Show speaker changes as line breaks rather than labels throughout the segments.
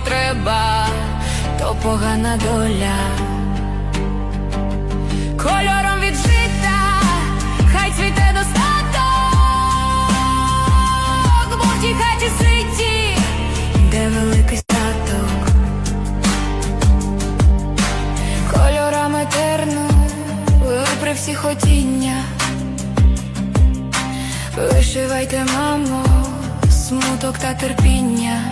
Потреба, то погана доля. Кольором від жита, хай цвіте достаток, бо в тій хаті ситі, де великий статок. Кольорами терну при всіх хотіння. Вишивайте, мамо, смуток та терпіння.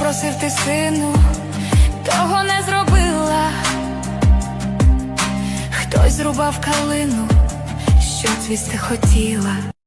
Просив ти сину, того не зробила. Хтось зрубав калину, що цвісти хотіла.